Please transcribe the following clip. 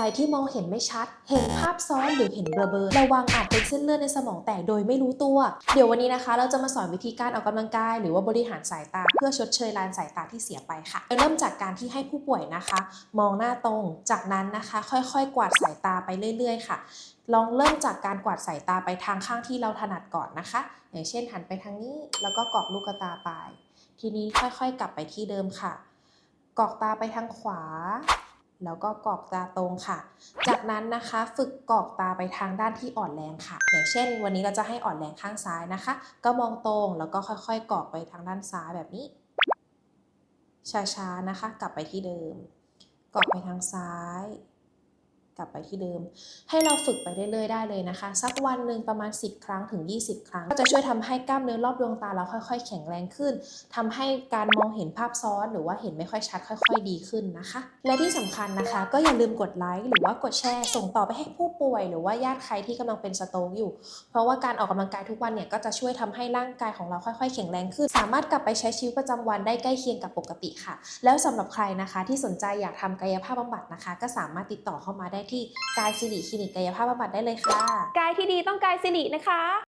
รที่มองเห็นไม่ชัด เห็นภาพซ้อนหรือเห็นเบลอๆระวังอาจเป็นเส้นเลือดในสมองแตกโดยไม่รู้ตัว เดี๋ยววันนี้นะคะ เราจะมาสอนวิธีการออกกำลังกาย หรือว่าบริหารสายตา เพื่อชดเชยลานสายตาที่เสียไปค่ะเริ่มจากการที่ให้ผู้ป่วยนะคะ มองหน้าตรง จากนั้นนะคะ ค่อยๆ กวาดสายตาไปเรื่อย ๆ ค่ะ ลองเริ่มจากการกวาดสายตาไปทางข้างที่เราถนัดก่อนนะคะ อย่างเช่นหันไปทางนี้แล้วก็กรอกลูกตาไป ทีนี้ค่อยๆ กลับไปที่เดิมค่ะกรอกตาไปทางขวา แล้วก็กรอกตาตรงค่ะ จากนั้นนะคะฝึกกรอกตาไปทางด้านที่อ่อนแรงค่ะ อย่างเช่น วันนี้เราจะให้อ่อนแรงข้างซ้ายนะคะ ก็มองตรงแล้วก็ค่อยๆกรอกไปทางด้านซ้ายแบบนี้ ช้าๆนะคะ กลับไปที่เดิม กรอกไปทางซ้าย กลับไปที่เดิม ให้เราฝึกไปเรื่อยๆได้เลยนะคะ สักวันหนึ่งประมาณ 10 ครั้งถึง 20 ครั้ง ก็จะช่วยทำให้กล้ามเนื้อรอบดวงตาเราค่อย ๆ แข็งแรงขึ้นทำให้การมองเห็นภาพซ้อนหรือว่าเห็นไม่ค่อยชัด ค่อย ๆ ดีขึ้นนะคะ และที่สำคัญนะคะ ก็อย่าลืมกดไลค์หรือว่ากดแชร์ ส่งต่อไปให้ผู้ป่วย หรือว่าญาติใครที่กำลังเป็นสโตรกอยู่ เพราะว่าการออกกำลังกายทุกวันเนี่ยก็จะช่วยทำให้ร่างกายของเราค่อย ๆ แข็งแรงขึ้น สามารถกลับไปใช้ชีวิตประจำวันได้ใกล้เคียงกับปกติค่ะ แล้วสำหรับใครนะคะ ที่สนใจอยากทำกายภาพบำบัดนะคะ ก็สามารถติดต่อเข้ามาได้ที่กายสิริคลินิกกายภาพบำบัดได้เลยค่ะ กายที่ดีต้องกายสิรินะคะ